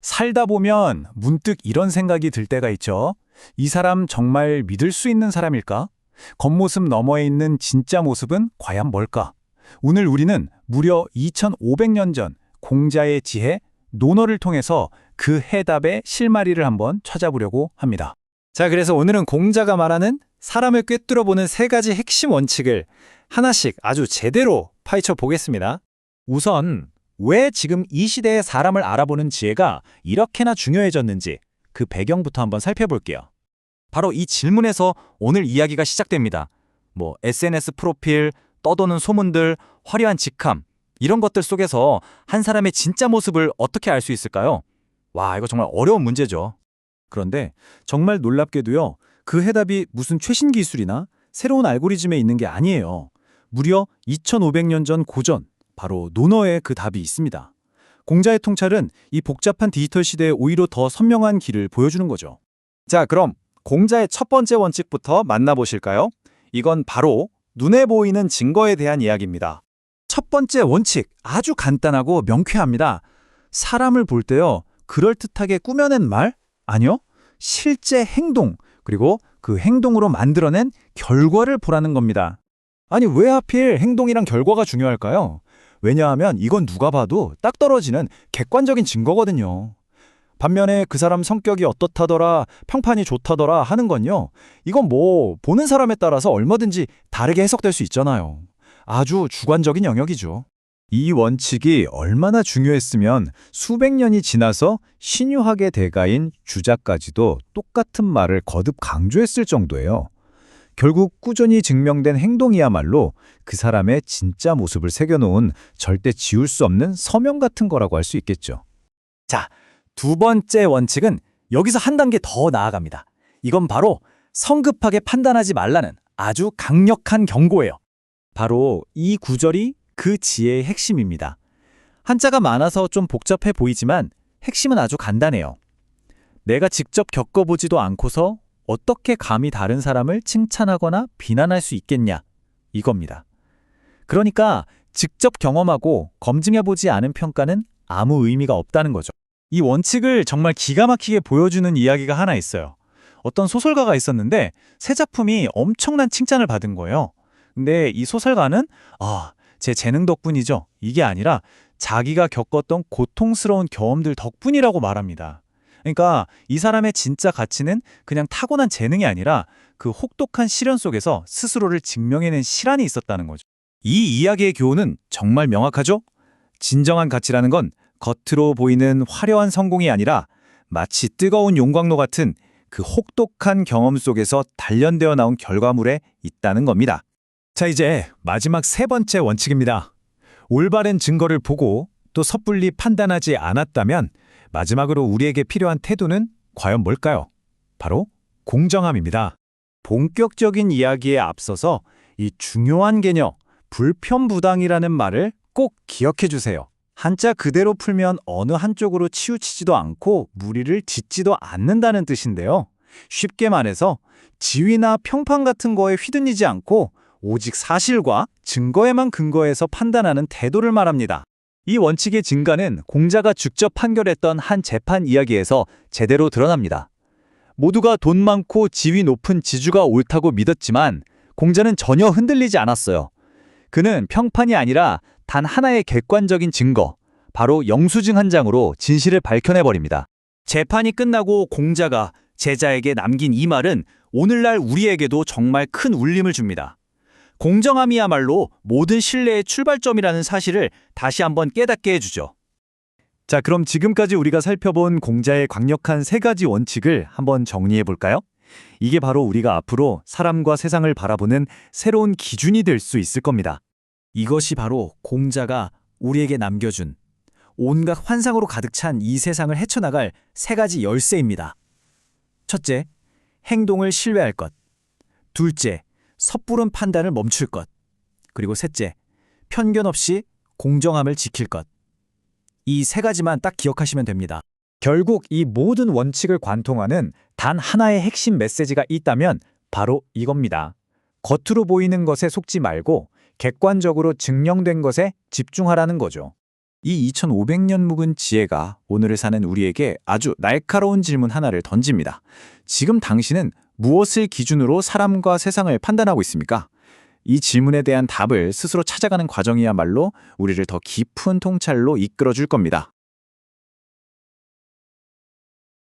살다 보면 문득 이런 생각이 들 때가 있죠. 이 사람 정말 믿을 수 있는 사람일까? 겉모습 너머에 있는 진짜 모습은 과연 뭘까? 오늘 우리는 무려 2500년 전 공자의 지혜 논어를 통해서 그 해답의 실마리를 한번 찾아보려고 합니다. 자, 그래서 오늘은 공자가 말하는 사람을 꿰뚫어 보는 세 가지 핵심 원칙을 하나씩 아주 제대로 파헤쳐 보겠습니다. 우선 왜 지금 이 시대의 사람을 알아보는 지혜가 이렇게나 중요해졌는지 그 배경부터 한번 살펴볼게요. 바로 이 질문에서 오늘 이야기가 시작됩니다. 뭐 SNS 프로필, 떠도는 소문들, 화려한 직함 이런 것들 속에서 한 사람의 진짜 모습을 어떻게 알 수 있을까요? 와, 이거 정말 어려운 문제죠. 그런데 정말 놀랍게도요. 그 해답이 무슨 최신 기술이나 새로운 알고리즘에 있는 게 아니에요. 무려 2500년 전 고전, 바로 논어에 그 답이 있습니다. 공자의 통찰은 이 복잡한 디지털 시대에 오히려 더 선명한 길을 보여주는 거죠. 자, 그럼 공자의 첫 번째 원칙부터 만나보실까요? 이건 바로 눈에 보이는 증거에 대한 이야기입니다. 첫 번째 원칙, 아주 간단하고 명쾌합니다. 사람을 볼 때요, 그럴듯하게 꾸며낸 말? 아니요. 실제 행동, 그리고 그 행동으로 만들어낸 결과를 보라는 겁니다. 아니, 왜 하필 행동이랑 결과가 중요할까요? 왜냐하면 이건 누가 봐도 딱 떨어지는 객관적인 증거거든요. 반면에 그 사람 성격이 어떻다더라, 평판이 좋다더라 하는 건요. 이건 뭐 보는 사람에 따라서 얼마든지 다르게 해석될 수 있잖아요. 아주 주관적인 영역이죠. 이 원칙이 얼마나 중요했으면 수백 년이 지나서 신유학의 대가인 주자까지도 똑같은 말을 거듭 강조했을 정도예요. 결국 꾸준히 증명된 행동이야말로 그 사람의 진짜 모습을 새겨놓은 절대 지울 수 없는 서명 같은 거라고 할 수 있겠죠. 자, 두 번째 원칙은 여기서 한 단계 더 나아갑니다. 이건 바로 성급하게 판단하지 말라는 아주 강력한 경고예요. 바로 이 구절이 그 지혜의 핵심입니다. 한자가 많아서 좀 복잡해 보이지만 핵심은 아주 간단해요. 내가 직접 겪어보지도 않고서 어떻게 감히 다른 사람을 칭찬하거나 비난할 수 있겠냐? 이겁니다. 그러니까 직접 경험하고 검증해보지 않은 평가는 아무 의미가 없다는 거죠. 이 원칙을 정말 기가 막히게 보여주는 이야기가 하나 있어요. 어떤 소설가가 있었는데 새 작품이 엄청난 칭찬을 받은 거예요. 근데 이 소설가는 아, 제 재능 덕분이죠. 이게 아니라 자기가 겪었던 고통스러운 경험들 덕분이라고 말합니다. 그러니까 이 사람의 진짜 가치는 그냥 타고난 재능이 아니라 그 혹독한 시련 속에서 스스로를 증명해낸 실안이 있었다는 거죠. 이 이야기의 교훈은 정말 명확하죠? 진정한 가치라는 건 겉으로 보이는 화려한 성공이 아니라 마치 뜨거운 용광로 같은 그 혹독한 경험 속에서 단련되어 나온 결과물에 있다는 겁니다. 자, 이제 마지막 세 번째 원칙입니다. 올바른 증거를 보고 또 섣불리 판단하지 않았다면 마지막으로 우리에게 필요한 태도는 과연 뭘까요? 바로 공정함입니다. 본격적인 이야기에 앞서서 이 중요한 개념, 불편부당이라는 말을 꼭 기억해 주세요. 한자 그대로 풀면 어느 한쪽으로 치우치지도 않고 무리를 짓지도 않는다는 뜻인데요. 쉽게 말해서 지위나 평판 같은 거에 휘둘리지 않고 오직 사실과 증거에만 근거해서 판단하는 태도를 말합니다. 이 원칙의 증가는 공자가 직접 판결했던 한 재판 이야기에서 제대로 드러납니다. 모두가 돈 많고 지위 높은 지주가 옳다고 믿었지만 공자는 전혀 흔들리지 않았어요. 그는 평판이 아니라 단 하나의 객관적인 증거, 바로 영수증 한 장으로 진실을 밝혀내버립니다. 재판이 끝나고 공자가 제자에게 남긴 이 말은 오늘날 우리에게도 정말 큰 울림을 줍니다. 공정함이야말로 모든 신뢰의 출발점이라는 사실을 다시 한번 깨닫게 해주죠. 자, 그럼 지금까지 우리가 살펴본 공자의 강력한 세 가지 원칙을 한번 정리해 볼까요? 이게 바로 우리가 앞으로 사람과 세상을 바라보는 새로운 기준이 될 수 있을 겁니다. 이것이 바로 공자가 우리에게 남겨준 온갖 환상으로 가득 찬 이 세상을 헤쳐나갈 세 가지 열쇠입니다. 첫째, 행동을 신뢰할 것. 둘째, 섣부른 판단을 멈출 것. 그리고 셋째, 편견 없이 공정함을 지킬 것. 이 세 가지만 딱 기억하시면 됩니다. 결국 이 모든 원칙을 관통하는 단 하나의 핵심 메시지가 있다면 바로 이겁니다. 겉으로 보이는 것에 속지 말고 객관적으로 증명된 것에 집중하라는 거죠. 이 2500년 묵은 지혜가 오늘을 사는 우리에게 아주 날카로운 질문 하나를 던집니다. 지금 당신은 무엇을 기준으로 사람과 세상을 판단하고 있습니까? 이 질문에 대한 답을 스스로 찾아가는 과정이야말로 우리를 더 깊은 통찰로 이끌어 줄 겁니다.